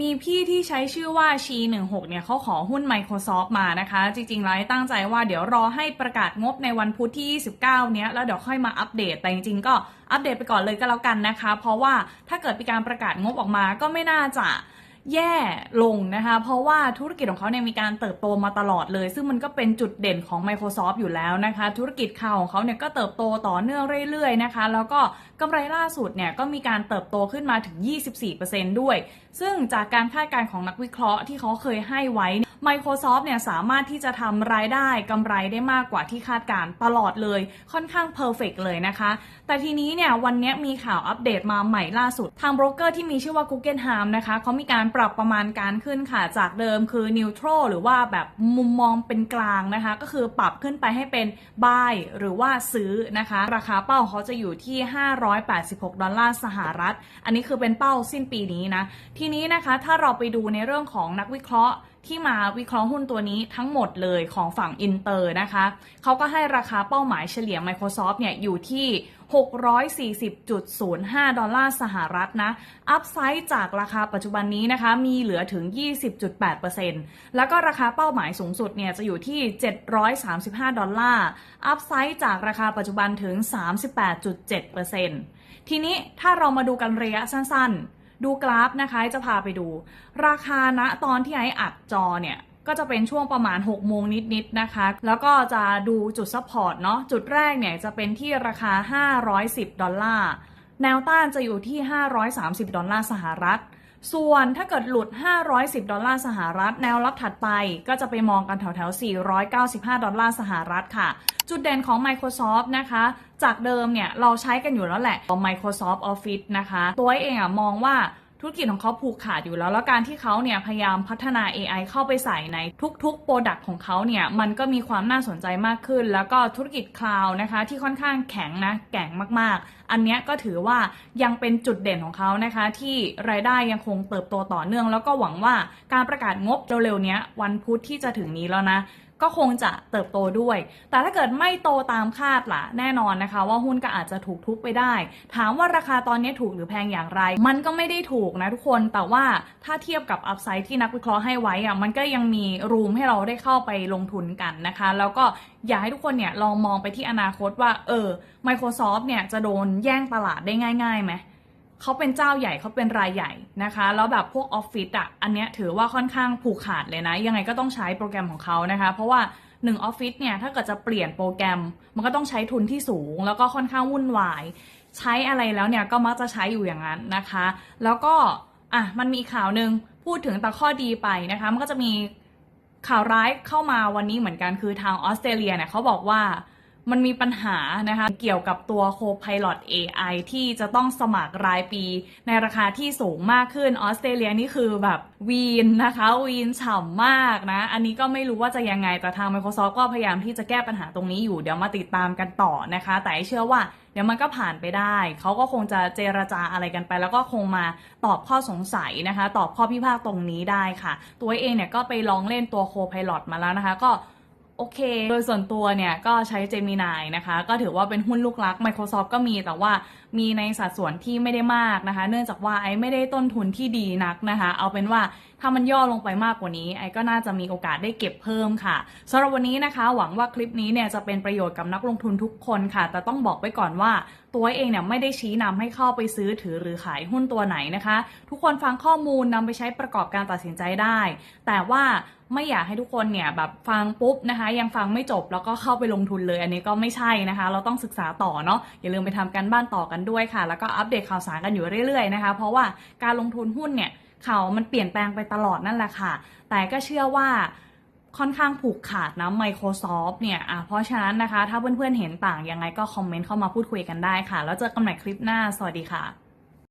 มีพี่ที่ใช้ชื่อว่าชี16เนี่ยเขาขอหุ้น Microsoft มานะคะ จริงๆแล้วตั้งใจว่าเดี๋ยวรอให้ประกาศงบในวันพุธที่ 29 เนี้ย แล้วเดี๋ยวค่อยมาอัปเดต แต่จริงๆ ก็อัปเดตไปก่อนเลยก็แล้วกันนะคะ เพราะว่าถ้าเกิดมีการประกาศงบออกมาก็ไม่น่าจะแย่ลงนะคะ เพราะว่าธุรกิจของเขาเนี่ยมีการเติบโตมาตลอดเลย ซึ่งมันก็เป็นจุดเด่นของ Microsoft อยู่แล้วนะคะ ธุรกิจข่าวของเขาเนี่ยก็เติบโตต่อเนื่องเรื่อยๆนะคะ แล้วก็กำไรล่าสุดเนี่ยก็มีการเติบโตขึ้นมาถึง 24%ด้วย ซึ่งจากการคาดการณ์ของนักวิเคราะห์ที่เขาเคยให้ไว้ Microsoft เนี่ยสามารถที่จะทำรายได้กำไรได้มากกว่าที่คาดการตลอดเลย ค่อนข้างเพอร์เฟกเลยนะคะ แต่ทีนี้เนี่ยวันนี้มีข่าวอัปเดตมาใหม่ล่าสุด ทางโบรกเกอร์ที่มีชื่อว่า Guggenheim นะคะเขามีการปรับประมาณการขึ้นค่ะ จากเดิมคือ neutral หรือว่าแบบมุมมองเป็นกลางนะคะ ก็คือปรับขึ้นไปให้เป็น buy หรือว่าซื้อนะคะ ราคาเป้าเขาจะอยู่ที่ 5 586 ดอลลาร์สหรัฐ อันนี้คือเป็นเป้าสิ้นปีนี้นะ ทีนี้นะคะ ถ้าเราไปดูในเรื่องของนักวิเคราะห์ ที่มาวิเคราะห์หุ้นตัวนี้ทั้งหมดเลยของฝั่งอินเตอร์นะคะเขาก็ให้ราคาเป้าหมายเฉลี่ย Microsoft เนี่ยอยู่ที่ 640.05 ดอลลาร์สหรัฐนะ อัพไซด์จากราคาปัจจุบันนี้นะคะ มีเหลือถึง 20.8%แล้วก็ราคาเป้าหมายสูงสุดเนี่ยจะอยู่ที่ 735 ดอลลาร์ อัพไซด์จากราคาปัจจุบันถึง 38.7%ทีนี้ถ้าเรามาดูกันระยะสั้นๆ ดูกราฟนะคะจะพาไปดู ราคาณตอนที่ไออัดจอเนี่ยก็จะเป็นช่วงประมาณ 6 โมงนิด ๆ นะคะ แล้วก็จะดูจุดซัพพอร์ตเนาะ จุดแรกเนี่ยจะเป็นที่ราคา 510 ดอลลาร์ แนวต้านจะอยู่ที่ 530 ดอลลาร์สหรัฐ ส่วนถ้าเกิดหลุด 510 ดอลลาร์สหรัฐ แนวรับถัดไปก็จะไปมองกันแถวๆ 495 ดอลลาร์สหรัฐค่ะ จุดเด่นของ Microsoft นะคะ จากเดิมเนี่ยเราใช้กันอยู่แล้วแหละ Microsoft Office นะคะ ตัวเองอะมองว่า ธุรกิจของเขาผูกขาดอยู่แล้ว แล้วการที่เขาเนี่ยพยายามพัฒนา AI เข้าไปใส่ในทุกๆ โปรดักต์ของเขาเนี่ยมันก็มีความน่าสนใจมากขึ้น แล้วก็ธุรกิจคลาวด์นะคะที่ค่อนข้างแข็งนะแก่งมากๆ อันเนี้ยก็ถือว่ายังเป็นจุดเด่นของเขานะคะ ที่รายได้ยังคงเติบโตต่อเนื่อง แล้วก็หวังว่าการประกาศงบเร็วๆเนี้ยวันพุธที่จะถึงนี้แล้วนะ ก็คงจะเติบโตด้วย แต่ถ้าเกิดไม่โตตามคาดล่ะ แน่นอนนะคะ ว่าหุ้นก็อาจจะถูกทุบไปได้ ถามว่าราคาตอนนี้ถูกหรือแพงอย่างไร มันก็ไม่ได้ถูกนะทุกคน แต่ว่าถ้าเทียบกับอัพไซด์ที่นักวิเคราะห์ให้ไว้อะมันก็ยังมีรูมให้เราได้เข้าไปลงทุนกันนะคะ แล้วก็อยากให้ทุกคนเนี่ยลองมองไปที่อนาคตว่า เออ Microsoft เนี่ยจะโดนแย่งตลาดได้ง่ายๆไหม เขาเป็นเจ้าใหญ่เขาเป็นรายใหญ่นะคะ แล้วแบบพวกออฟฟิศอะอันเนี้ยถือว่าค่อนข้างผูกขาดเลยนะ ยังไงก็ต้องใช้โปรแกรมของเขานะคะ เพราะว่า1ออฟฟิศเนี่ยถ้าเกิดจะเปลี่ยนโปรแกรม มันก็ต้องใช้ทุนที่สูง แล้วก็ค่อนข้างวุ่นวาย ใช้อะไรแล้วเนี่ยก็มักจะใช้อยู่อย่างนั้นนะคะ แล้วก็อะมันมีข่าวหนึ่งพูดถึงแต่ข้อดีไปนะคะ มันก็จะมีข่าวร้ายเข้ามาวันนี้เหมือนกันคือทางออสเตรเลียเนี่ยเขาบอกว่า มันมีปัญหานะคะเกี่ยวกับตัว Copilot AI ที่จะต้องสมัครรายปี ในราคาที่สูงมากขึ้นออสเตรเลียนี่คือแบบวีนนะคะวีนฉ่ำมากนะ อันนี้ก็ไม่รู้ว่าจะยังไง แต่ทาง Microsoft ก็พยายามที่จะแก้ปัญหาตรงนี้อยู่ เดี๋ยวมาติดตามกันต่อนะคะ แต่เชื่อว่าเดี๋ยวมันก็ผ่านไปได้ เขาก็คงจะเจรจาอะไรกันไป แล้วก็คงมาตอบข้อสงสัยนะคะ ตอบข้อพิพาทตรงนี้ได้ค่ะ ตัวเองเนี่ยก็ไปลองเล่นตัว Copilot มาแล้วนะคะ ก็ โอเค โดยส่วนตัวเนี่ยก็ใช้ Gemini นะคะ ก็ถือว่าเป็นหุ้นลูกรัก Microsoft ก็มีแต่ว่ามีในสัดส่วนที่ไม่ได้มากนะคะ เนื่องจากว่าไอ้ไม่ได้ต้นทุนที่ดีนักนะคะ เอาเป็นว่าถ้ามันย่อลงไปมากกว่านี้ ไอ้ก็น่าจะมีโอกาสได้เก็บเพิ่มค่ะสำหรับวันนี้นะคะ หวังว่าคลิปนี้เนี่ยจะเป็นประโยชน์กับนักลงทุนทุกคนค่ะ แต่ต้องบอกไว้ก่อนว่าตัวเองเนี่ยไม่ได้ชี้นำให้เข้าไปซื้อถือหรือขายหุ้นตัวไหนนะคะ ทุกคนฟังข้อมูลนำไปใช้ประกอบการตัดสินใจได้ แต่ว่าไม่อยากให้ทุกคนเนี่ยแบบฟังปุ๊บนะคะ ยังฟังไม่จบแล้วก็เข้าไปลงทุนเลย อันนี้ก็ไม่ใช่นะคะ เราต้องศึกษาต่อเนาะอย่าลืมไปทำการบ้านต่อกันด้วยค่ะ แล้วก็อัปเดตข่าวสารกันอยู่เรื่อยๆนะคะ เพราะว่าการลงทุนหุ้นเนี่ย เขามันเปลี่ยนแปลงไปตลอดนั่นแหละค่ะ แต่ก็เชื่อว่าค่อนข้างผูกขาดนะ Microsoft เนี่ยอะเพราะฉะนั้นนะคะ ถ้าเพื่อนๆเห็นต่างยังไงก็คอมเมนต์เข้ามาพูดคุยกันได้ค่ะ แล้วเจอกันใหม่คลิปหน้า สวัสดีค่ะ